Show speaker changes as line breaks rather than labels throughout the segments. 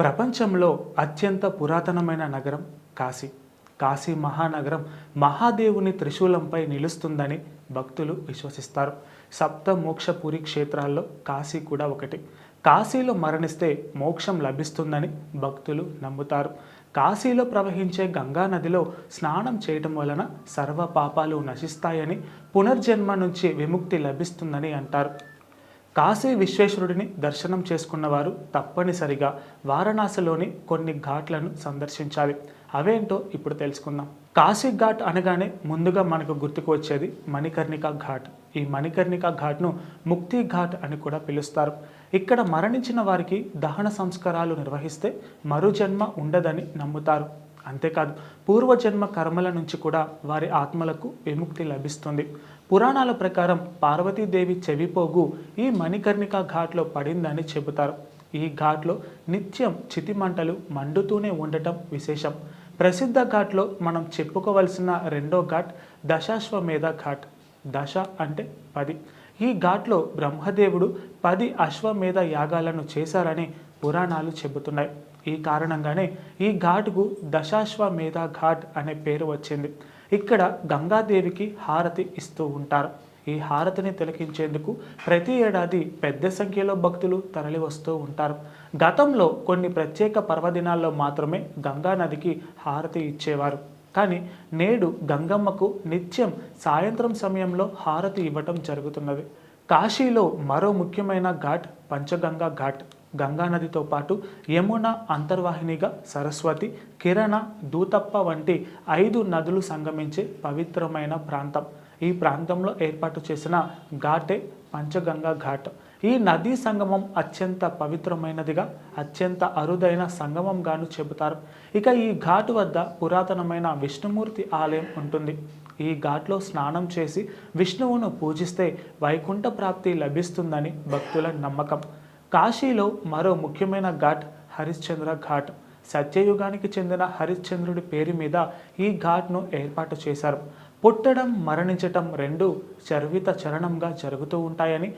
ప్రపంచంలో అత్యంత పురాతనమైన నగరం కాశీ. కాశీ మహానగరం మహాదేవుని త్రిశూలంపై నిలుస్తుందని భక్తులు విశ్వసిస్తారు. సప్త మోక్షపురి క్షేత్రాల్లో కాశీ కూడా ఒకటి. కాశీలో మరణిస్తే మోక్షం లభిస్తుందని భక్తులు నమ్ముతారు. కాశీలో ప్రవహించే గంగా నదిలో స్నానం చేయటం వలన సర్వ పాపాలు నశిస్తాయని పునర్జన్మ నుంచి విముక్తి లభిస్తుందని అంటారు. కాశీ విశ్వేశ్వరుడిని దర్శనం చేసుకున్న వారు తప్పనిసరిగా వారణాసిలోని కొన్ని ఘాట్లను సందర్శించాలి. అవేంటో ఇప్పుడు తెలుసుకుందాం. కాశీ ఘాట్ అనగానే ముందుగా మనకు గుర్తుకు వచ్చేది మణికర్ణిక ఘాట్. ఈ మణికర్ణిక ఘాట్ను ముక్తి ఘాట్ అని కూడా పిలుస్తారు. ఇక్కడ మరణించిన వారికి దహన సంస్కారాలు నిర్వహిస్తే మరుజన్మ ఉండదని నమ్ముతారు. అంతేకాదు పూర్వజన్మ కర్మల నుంచి కూడా వారి ఆత్మలకు విముక్తి లభిస్తుంది. పురాణాల ప్రకారం పార్వతీదేవి చెవిపోగు ఈ మణికర్ణిక ఘాట్లో పడిందని చెబుతారు. ఈ ఘాట్లో నిత్యం చితిమంటలు మండుతూనే ఉండటం విశేషం. ప్రసిద్ధ ఘాట్లో మనం చెప్పుకోవలసిన రెండో ఘాట్ దశాశ్వమేధ ఘాట్. దశ అంటే పది. ఈ ఘాట్లో బ్రహ్మదేవుడు పది అశ్వమేధ యాగాలను చేశారని పురాణాలు చెబుతున్నాయి. ఈ కారణంగానే ఈ ఘాటుకు దశాశ్వమేధ ఘాట్ అనే పేరు వచ్చింది. ఇక్కడ గంగాదేవికి హారతి ఇస్తూ ఉంటారు. ఈ హారతిని తిలకించేందుకు ప్రతి ఏడాది పెద్ద సంఖ్యలో భక్తులు తరలి వస్తూ ఉంటారు. గతంలో కొన్ని ప్రత్యేక పర్వదినాల్లో మాత్రమే గంగా నదికి హారతి ఇచ్చేవారు. కానీ నేడు గంగమ్మకు నిత్యం సాయంత్రం సమయంలో హారతి ఇవ్వటం జరుగుతున్నది. కాశీలో మరో ముఖ్యమైన ఘాట్ పంచగంగా ఘాట్. గంగా నదితో పాటు యమున అంతర్వాహినిగా సరస్వతి కిరణ దూతప్ప వంటి ఐదు నదులు సంగమించే పవిత్రమైన ప్రాంతం. ఈ ప్రాంతంలో ఏర్పాటు చేసిన ఘాటే పంచగంగా ఘాట్. ఈ నదీ సంగమం అత్యంత పవిత్రమైనదిగా అత్యంత అరుదైన సంగమంగాను చెబుతారు. ఇక ఈ ఘాటు వద్ద పురాతనమైన విష్ణుమూర్తి ఆలయం ఉంటుంది. ఈ ఘాట్లో స్నానం చేసి విష్ణువును పూజిస్తే వైకుంఠ ప్రాప్తి లభిస్తుందని భక్తుల నమ్మకం. కాశీలో మరో ముఖ్యమైన ఘాట్ హరిశ్చంద్ర ఘాట్. సత్యయుగానికి చెందిన హరిశ్చంద్రుడి పేరు మీద ఈ ఘాట్ను ఏర్పాటు చేశారు. పుట్టడం మరణించటం రెండు చర్విత చరణంగా జరుగుతూ ఉంటాయని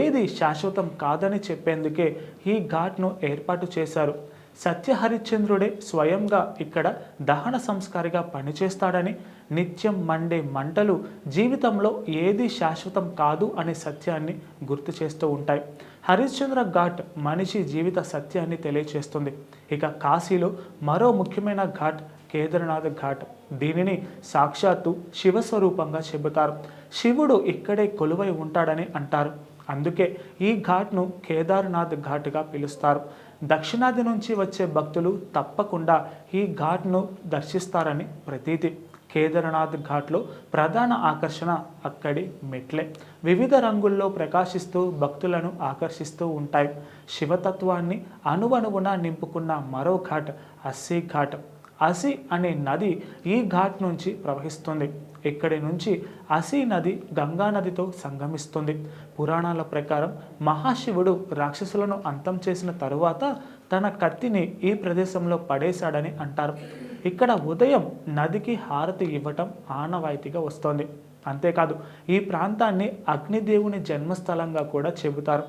ఏది శాశ్వతం కాదని చెప్పేందుకే ఈ ఘాట్ను ఏర్పాటు చేశారు. సత్య హరిశ్చంద్రుడే స్వయంగా ఇక్కడ దహన సంస్కారిగా పనిచేస్తాడని నిత్యం మండే మంటలు జీవితంలో ఏది శాశ్వతం కాదు అనే సత్యాన్ని గుర్తు చేస్తూ ఉంటాయి. హరిశ్చంద్ర ఘాట్ మనిషి జీవిత సత్యాన్ని తెలియచేస్తుంది. ఇక కాశీలో మరో ముఖ్యమైన ఘాట్ కేదార్నాథ్ ఘాట్. దీనిని సాక్షాత్తు శివస్వరూపంగా చెబుతారు. శివుడు ఇక్కడే కొలువై ఉంటాడని అంటారు. అందుకే ఈ ఘాట్ను కేదార్నాథ్ ఘాట్గా పిలుస్తారు. దక్షిణాది నుంచి వచ్చే భక్తులు తప్పకుండా ఈ ఘాట్ను దర్శిస్తారని ప్రతీతి. కేదార్నాథ్ ఘాట్లో ప్రధాన ఆకర్షణ అక్కడి మెట్లే. వివిధ రంగుల్లో ప్రకాశిస్తూ భక్తులను ఆకర్షిస్తూ ఉంటాయి. శివతత్వాన్ని అణువణువున నింపుకున్న మరో ఘాట్ అస్సీ ఘాట్. అసి అనే నది ఈ ఘాట్ నుంచి ప్రవహిస్తుంది. ఇక్కడి నుంచి అసి నది గంగా నదితో సంగమిస్తుంది. పురాణాల ప్రకారం మహాశివుడు రాక్షసులను అంతం చేసిన తరువాత తన కత్తిని ఈ ప్రదేశంలో పడేశాడని అంటారు. ఇక్కడ ఉదయం నదికి హారతి ఇవ్వటం ఆనవాయితీగా వస్తోంది. అంతేకాదు ఈ ప్రాంతాన్ని అగ్నిదేవుని జన్మస్థలంగా కూడా చెబుతారు.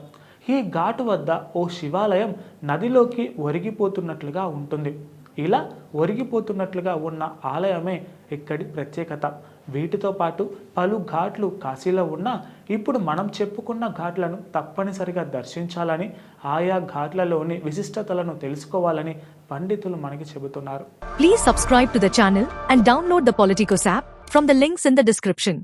ఈ ఘాటు వద్ద ఓ శివాలయం నదిలోకి ఒరిగిపోతున్నట్లుగా ఉంటుంది. ఇలా ఒరిగిపోతున్నట్లుగా ఉన్న ఆలయమే ఇక్కడి ప్రత్యేకత. వీటితో పాటు పలు ఘాట్లు కాశీలో ఉన్నా ఇప్పుడు మనం చెప్పుకున్న ఘాట్లను తప్పనిసరిగా దర్శించాలని ఆయా ఘాట్లలోని విశిష్టతలను తెలుసుకోవాలని పండితులు మనకి చెబుతున్నారు.
Please subscribe to the channel and download the Politicos app from the links in the description